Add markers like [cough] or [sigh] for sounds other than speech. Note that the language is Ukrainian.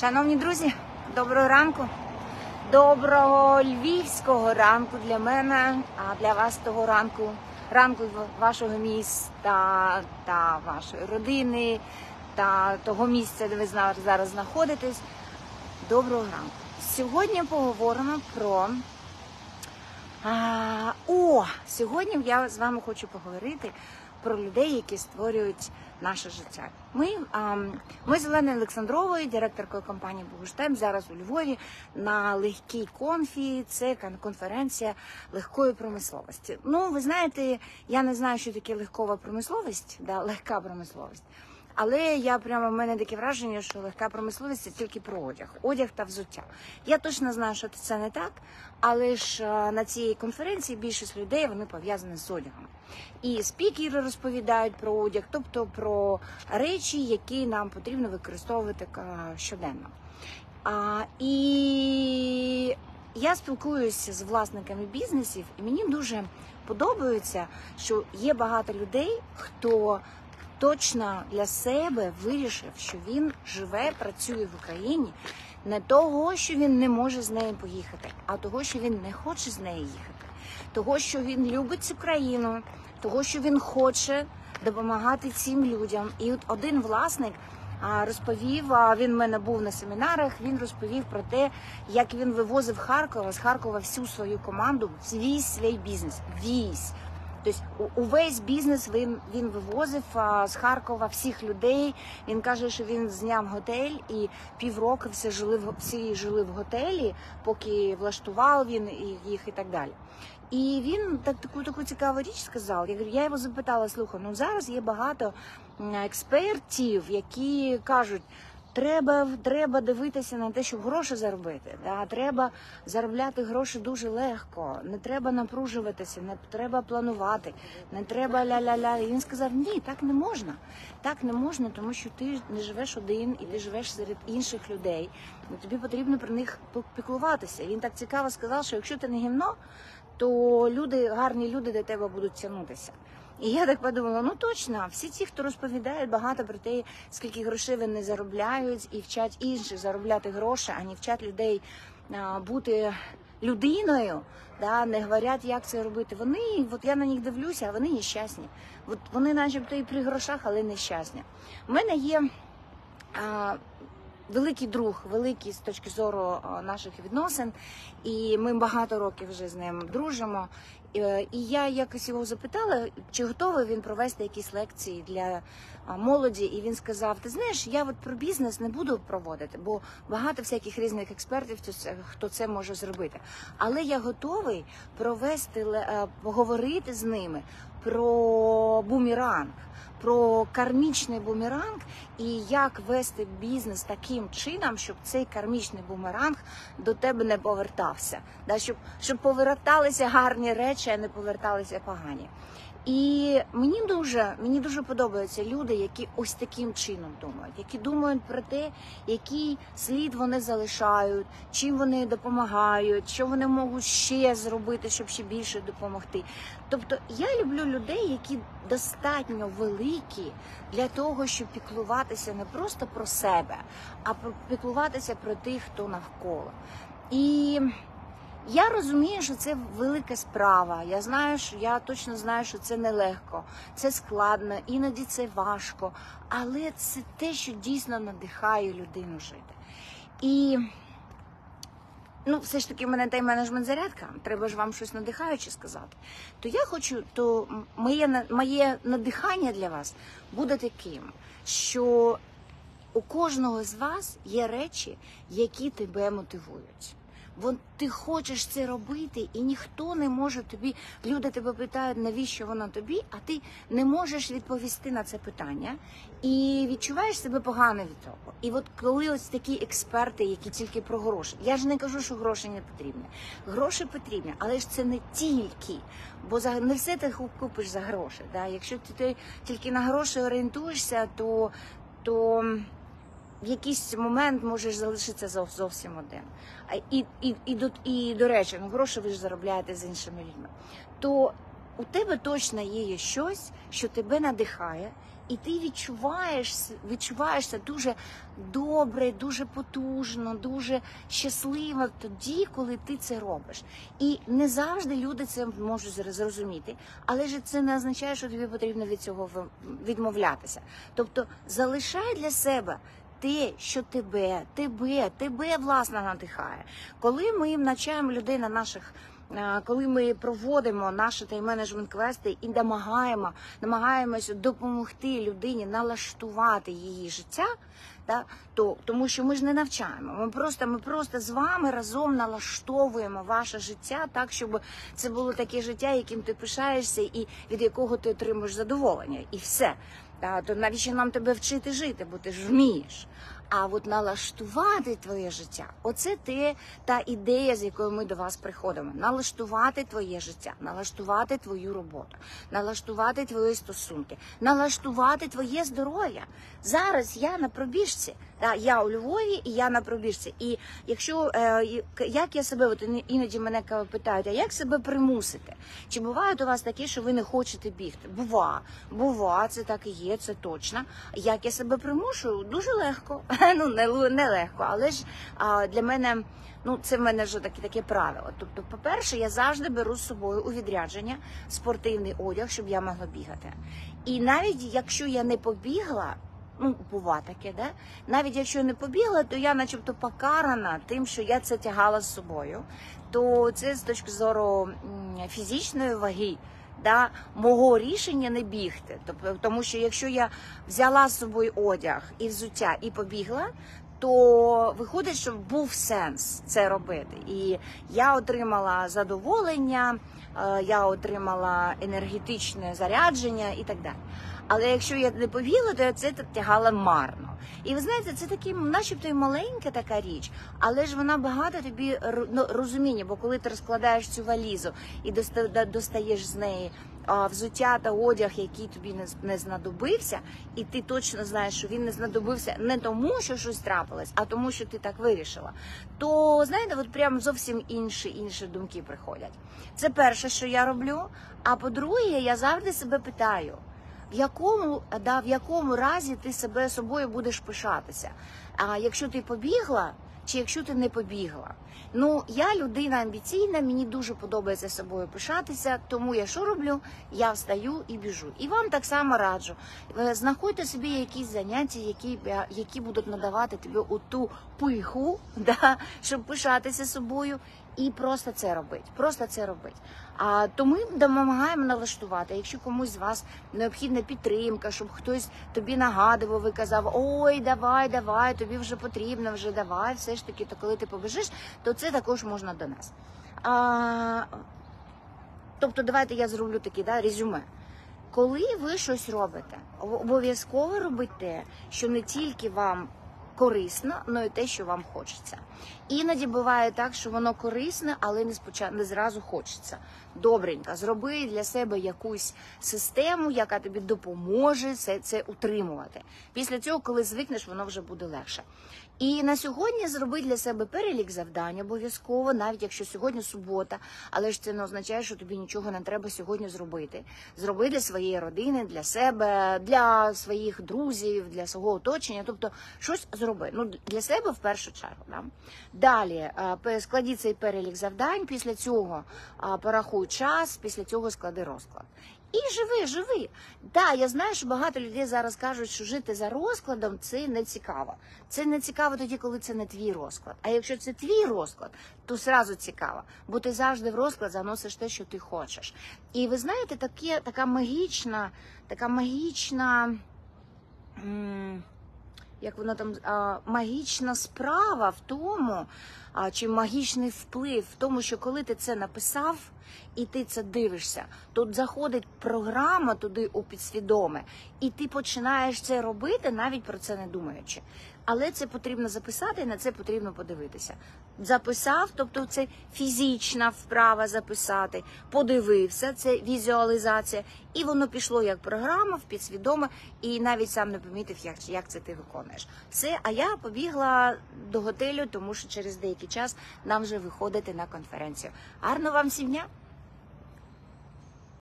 Шановні друзі, доброго ранку. Доброго львівського ранку для мене, а для вас того ранку, ранку вашого міста та вашої родини та того місця, де ви зараз знаходитесь. Доброго ранку. Сьогодні поговоримо про. А, о, сьогодні я з вами хочу поговорити про людей, які створюють наше життя. Ми, а, ми з Оленою Олександровою, директоркою компанії Богуштем, зараз у Львові на легкій конфі. Це конференція легкої промисловості. Ну, ви знаєте, я не знаю, що таке легкова промисловість, да, легка промисловість. Але я прямо в мене таке враження, що легка промисловість це тільки про одяг, одяг та взуття. Я точно знаю, що це не так, але ж на цій конференції більшість людей вони пов'язані з одягом. І спікери розповідають про одяг, тобто про речі, які нам потрібно використовувати е, щоденно. А, і я спілкуюся з власниками бізнесів, і мені дуже подобається, що є багато людей, хто точно для себе вирішив, що він живе, працює в Україні не того, що він не може з нею поїхати, а того, що він не хоче з нею їхати, того, що він любить цю країну, того, що він хоче допомагати цим людям. І от один власник. Розповів, він в мене був на семінарах. Він розповів про те, як він вивозив Харкова з Харкова всю свою команду, весь свій бізнес, весь. Тобто увесь бізнес він, він вивозив з Харкова всіх людей. Він каже, що він зняв готель і півроку всі жили в всі жили в готелі, поки влаштував він їх і так далі. І він так таку таку цікаву річ сказав. Я я його запитала: слухай, ну зараз є багато експертів, які кажуть. Треба, треба дивитися на те, щоб гроші заробити. Да? Треба заробляти гроші дуже легко. Не треба напружуватися, не треба планувати, не треба ля-ля-ля. І він сказав: ні, так не можна. Так не можна, тому що ти не живеш один і ти живеш серед інших людей. І тобі потрібно про них піклуватися. Він так цікаво сказав, що якщо ти не гівно, то люди, гарні люди до тебе будуть тягнутися. І я так подумала, ну точно, всі ті, хто розповідають багато про те, скільки грошей вони заробляють, і вчать інших заробляти гроші, а не вчать людей бути людиною, да, не говорять, як це робити. Вони, от я на них дивлюся, а вони нещасні. От вони, начебто, і при грошах, але нещасні. У мене є. А, Великий друг, великий з точки зору наших відносин, і ми багато років вже з ним дружимо. Е, І я якось його запитала, чи готовий він провести якісь лекції для молоді. І він сказав: Ти знаєш, я от про бізнес не буду проводити, бо багато всяких різних експертів, хто це, може зробити. Але я готовий провести е, поговорити з ними про бумеранг. Про кармічний бумеранг і як вести бізнес таким чином, щоб цей кармічний бумеранг до тебе не повертався, да, щоб, щоб поверталися гарні речі, а не поверталися погані. І мені дуже мені дуже подобаються люди, які ось таким чином думають, які думають про те, який слід вони залишають, чим вони допомагають, що вони можуть ще зробити, щоб ще більше допомогти. Тобто я люблю людей, які достатньо великі для того, щоб піклуватися не просто про себе, а піклуватися про тих, хто навколо. І я розумію, що це велика справа. Я знаю, що я точно знаю, що це нелегко, це складно, іноді це важко, але це те, що дійсно надихає людину жити. І ну, все ж таки, в мене тайм-менеджмент зарядка. Треба ж вам щось надихаюче сказати. То я хочу, то моє моє надихання для вас буде таким, що у кожного з вас є речі, які тебе мотивують. Вон ти хочеш це робити, і ніхто не може тобі. Люди тебе питають, навіщо воно тобі, а ти не можеш відповісти на це питання і відчуваєш себе погано від того. І от коли ось такі експерти, які тільки про гроші, я ж не кажу, що гроші не потрібні. Гроші потрібні, але ж це не тільки, бо за не все ти купиш за гроші. Да? Якщо ти тільки на гроші орієнтуєшся, то, то в якийсь момент можеш залишитися зовсім один. І, і, і, до, і до речі, ну гроші ви ж заробляєте з іншими людьми. То у тебе точно є щось, що тебе надихає, І ти відчуваєш, відчуваєшся дуже добре, дуже потужно, дуже щасливо тоді, коли ти це робиш. І не завжди люди це можуть зрозуміти, але ж це не означає, що тобі потрібно від цього відмовлятися. Тобто залишай для себе. Те, що тебе, тебе, тебе власне надихає. Коли ми навчаємо людей на наших, е, коли ми проводимо наші тайм-менеджмент квести і намагаємо, намагаємося допомогти людині налаштувати її життя, та, то тому що ми ж не навчаємо. Ми просто, ми просто з вами разом налаштовуємо ваше життя так, щоб це було таке життя, яким ти пишаєшся, і від якого ти отримуєш задоволення, і все. То навіщо нам тебе вчити жити, бо ти ж вмієш. А от налаштувати твоє життя, оце те та ідея, з якою ми до вас приходимо. Налаштувати твоє життя, налаштувати твою роботу, налаштувати твої стосунки, налаштувати твоє здоров'я. Зараз я на пробіжці. Я у Львові і я на пробіжці. І якщо е, як я себе, от іноді мене питають, а як себе примусити? Чи бувають у вас такі, що ви не хочете бігти? Бува, бува, це так і є, це точно. Як я себе примушую? Дуже легко. [laughs] Ну не, не але ж а, для мене. Ну, це в мене вже таке таке правило. Тобто, по-перше, я завжди беру з собою у відрядження спортивний одяг, щоб я могла бігати. І навіть якщо я не побігла, ну бува таке, да? навіть якщо я не побігла, то я, начебто, покарана тим, що я це тягала з собою. То це з точки зору фізичної ваги. Да, мого рішення не бігти. Тобто, тому що якщо я взяла з собою одяг і взуття і побігла, то виходить, що був сенс це робити. І я отримала задоволення, е, я отримала енергетичне зарядження і так далі. Але якщо я не побігла, то я це тягала марно. І ви знаєте, це такі, начебто, і маленька така річ, але ж вона багато тобі ну, розуміння, бо коли ти розкладаєш цю валізу і достаєш з неї взуття та одяг, який тобі не знадобився, і ти точно знаєш, що він не знадобився не тому, що щось трапилось, а тому, що ти так вирішила. То знаєте, от прям зовсім інші інші думки приходять. Це перше, що я роблю. А по-друге, я завжди себе питаю. В якому да, в якому разі ти себе собою будеш пишатися? А якщо ти побігла, чи якщо ти не побігла? Ну я людина амбіційна, мені дуже подобається собою пишатися. Тому я що роблю? Я встаю і біжу. І вам так само раджу. Е, Знаходьте собі якісь заняття, які, які будуть надавати тобі оту пиху, [laughs] да, щоб пишатися собою. І просто це робить. Просто це робить. А то ми допомагаємо налаштувати. Якщо комусь з вас необхідна підтримка, щоб хтось тобі нагадував і казав: Ой, давай, давай, тобі вже потрібно, вже давай, все ж таки, то коли ти побежиш, то це також можна до нас. А, тобто, давайте я зроблю таке да, резюме. Коли ви щось робите, обов'язково робіть те, що не тільки вам корисно, але і те, що вам хочеться. Іноді буває так, що воно корисне, але не споча... не зразу хочеться. Добренько, зроби для себе якусь систему, яка тобі допоможе це, це утримувати. Після цього, коли звикнеш, воно вже буде легше. І на сьогодні зроби для себе перелік завдань обов'язково, навіть якщо сьогодні субота, але ж це не означає, що тобі нічого не треба сьогодні зробити. Зроби для своєї родини, для себе, для своїх друзів, для свого оточення. Тобто щось зроби. Ну для себе в першу чергу. Да? Далі е, склади цей перелік завдань. Після цього порахуй час, після цього склади розклад. І живи, живи. Да, я знаю, що багато людей зараз кажуть, що жити за розкладом це не цікаво. Це не цікаво тоді, коли це не твій розклад. А якщо це твій розклад, то зразу цікаво, бо ти завжди в розклад заносиш те, що ти хочеш. І ви знаєте, таке, така магічна, така магічна. м, Як воно там а, магічна справа в тому, а, чи магічний вплив в тому, що коли ти це написав і ти це дивишся, тут заходить програма туди у підсвідоме, і ти починаєш це робити, навіть про це не думаючи. Але це потрібно записати, і на це потрібно подивитися. Записав, тобто це фізична вправа записати, подивився, це візуалізація, і воно пішло як програма в підсвідоме, і навіть сам не помітив, як, як це ти виконуєш. Все, а я побігла до готелю, тому що через деякий час нам вже виходити на конференцію. Гарно вам всім дня!